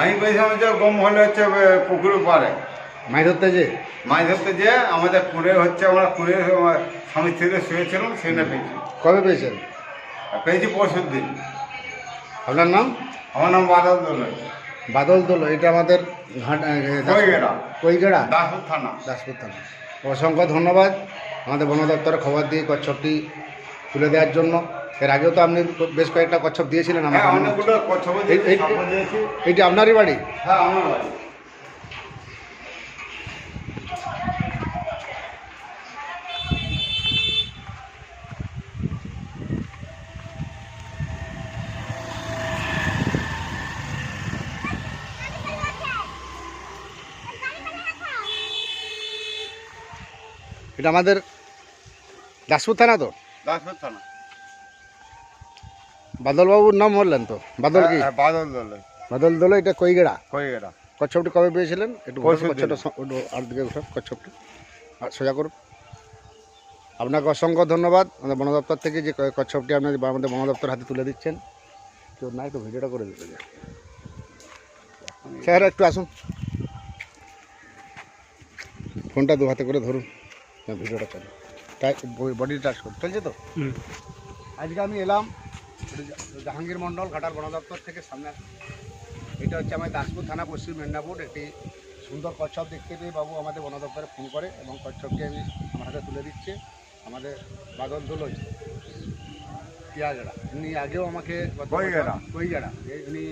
আমি পেয়েছিলাম যে গম হলে হচ্ছে পুকুরের পাড়ে। মাছ ধরতে যে? মাছ ধরতে যে আমাদের কুড়ে হচ্ছে আমরা কুড়ে স্বামী স্ত্রীতে শুয়েছিলাম সেখানে পেয়েছি। কবে পেয়েছেন? পেয়েছি পরশুর দিন। আপনার নাম? আমার নাম বাদল দোলন বাদল দোল এটা আমাদের। কৈগেড়া। দাসপুর থানা। দাসপুর থানা। অসংখ্য ধন্যবাদ আমাদের বন দপ্তরে খবর দিয়ে কচ্ছপটি তুলে দেওয়ার জন্য। এর আগেও তো আপনি বেশ কয়েকটা কচ্ছপ দিয়েছিলেন হ্যাঁ আমাকে অনেকগুলো কচ্ছপ এইটি আপনারই বাড়ি? হ্যাঁ আমার বাড়ি। এটা আমাদের দাসপুর থানা তো? দাসপুর থানা। বাদলবাবুর নাম বললেন তো? বাদল কি? হ্যাঁ, বাদল দোলন বাদল দোল এটা কৈগেড়া কৈগেরা কচ্ছপটি কবে পেয়েছিলেন? একটু। কচ্ছপটা আর দিকে কচ্ছপটি। আর সোজা করুন। আপনাকে অসংখ্য ধন্যবাদ। আমাদের বন দপ্তর থেকে যে ক- কচ্ছপটি আপনি আমাদের বন দপ্তর হাতে তুলে দিচ্ছেন। কেউ না একটু ভিডিওটা করে দিতে যে স্যার একটু আসুন। ফোনটা দু হাতে করে ধরুন। না, ভিডিওটা চলে। তাই বডি টাচ করুন। চলছে তো? আজকে আমি এলাম। জাহাঙ্গীর মন্ডল ঘাটাল বন দপ্তর থেকে সামনে। এটা হচ্ছে আমাদের দাসপুর থানা পশ্চিম মেদিনীপুর একটি সুন্দর কচ্ছপ দেখতে পেয়ে বাবু আমাদের বন দপ্তরে ফোন করে এবং কচ্ছপকে আমি আমার হাতে তুলে দিচ্ছে আমাদের বাদল দোলই পিয়াগড়া উনি আগেও আমাকে। কৈগেড়া এই উনি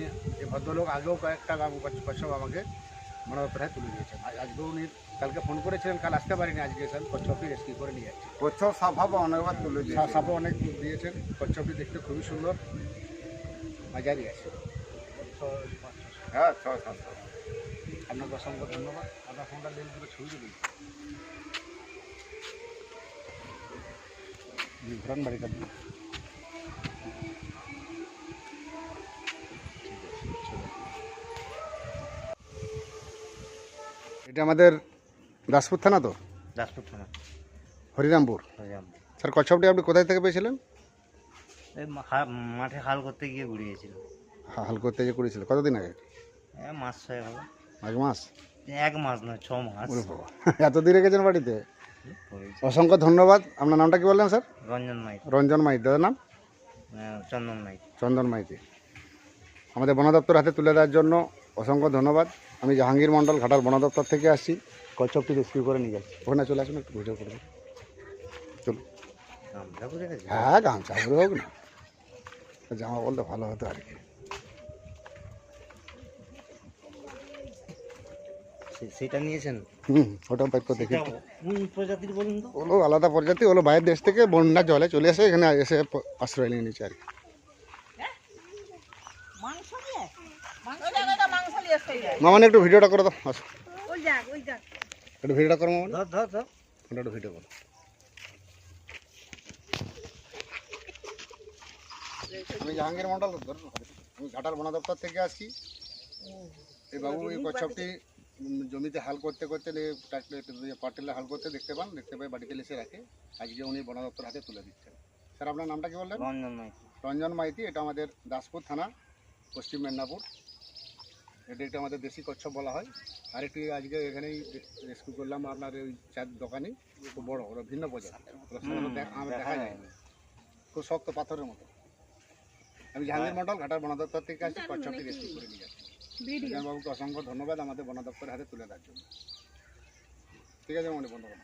ভদ্রলোক আগেও কয়েকটা কচ্ছপ আমাকে বন দপ্তরে তুলে দিয়েছেন আজ- আজকেও উনি কালকে ফোন করেছিলেন কাল আসতে পারিনি আজকে এসেন কচ্ছপটি রেস্কিউ করে নিয়ে যাচ্ছে। কচ্ছপ হাফা অনেকবার তুলে দিয়েছি। সাপও অনেক দিয়েছেন। কচ্ছপটি দেখতে খুবই সুন্দর। মাঝারি আছে। হ্যাঁ ছ সাত আপনাকে অসংখ্য ধন্যবাদ। আপনার ফোনটা লেন্স করে ছবি দিন ঘুরান বাড়িটা দিন। এটা আমাদের দাসপুর থানা তো? দাসপুর থানা। হরিরামপুর। হরিরাম স্যার কচ্ছপটি আপনি কোথায় থেকে পেয়েছিলেন? এই মা- মাঠে হাল করতে গিয়ে গুড়িয়েছিল। হা- হাল করতে যে করেছিল কতদিন আগে? মাস ছয় হলো এক মাস? এক মাস নয় ছ মাস। ওরে বাবা এত দূরে গেছেন বাড়িতে পড়েছে। অসংখ্য ধন্যবাদ। আপনার নামটা কি বললেন স্যার? রঞ্জন মাইক রঞ্জন মাইতি। দাদার নাম? চন্দন মাইক চন্দন মাইতি। আমাদের বন দপ্তর হাতে তুলে দেওয়ার জন্য অসংখ্য ধন্যবাদ। আমি জাহাঙ্গীর মণ্ডল ঘাটার বন দপ্তর থেকে আসছি। কচ্ছপটি রেস্কিউ করে নিয়ে যাচ্ছি। ওখানে চলে আসুন একটু ভিডিও করবেন চলুন। হ্যাঁ গামছা পরে হোক না। জামা বলতে ভালো হতো আর কি। সেটা নিয়েছেন? হুম ওটা দেখি। প্রজাতির বলুন তো? ওগুলো আলাদা প্রজাতি ওগুলো বাইরের দেশ থেকে বন্যা জলে চলে এসে এখানে এসে আশ্রয় নিয়ে নিচ্ছে আর কি। মামানে একটু ভিডিওটা করে দাও আসো। ওই যাক ওই যাক। একটু ভিডিওটা করো মামানে ধর ধর ধর। ওটা একটু ভিডিও করো। আমি জাহাঙ্গীর মন্ডল ধরুন, আমি ঘাটাল বন দপ্তর থেকে আসছি। এই বাবু এই কচ্ছপটি জমিতে হাল করতে করতে পাটেলে হাল করতে দেখতে পান দেখতে পাই বাড়িতে এসে রাখে। আজকে উনি বন দপ্তর হাতে তুলে দিচ্ছেন। স্যার আপনার নামটা কি বললেন? রঞ্জন মাইক রঞ্জন মাইতি এটা আমাদের দাসপুর থানা। পশ্চিম মেদিনীপুর। এটা এটা আমাদের দেশি কচ্ছপ বলা হয়। আরেকটি আজকে এখানেই রেস্কিউ করলাম আপনার ওই চার দোকানে খুব বড় ওরা ভিন্ন প্রজাতি দেখ- যায়। খুব শক্ত পাথরের মতো। আমি জাহাঙ্গীর মন্ডল ঘাটার বন দপ্তর থেকে আসছি কচ্ছপটি রেস্কিউ করে নিয়ে যাচ্ছি। বাবুকে অসংখ্য ধন্যবাদ আমাদের বন দপ্তরের হাতে তুলে দেওয়ার জন্য। ঠিক আছে মনে বন্ধ করুন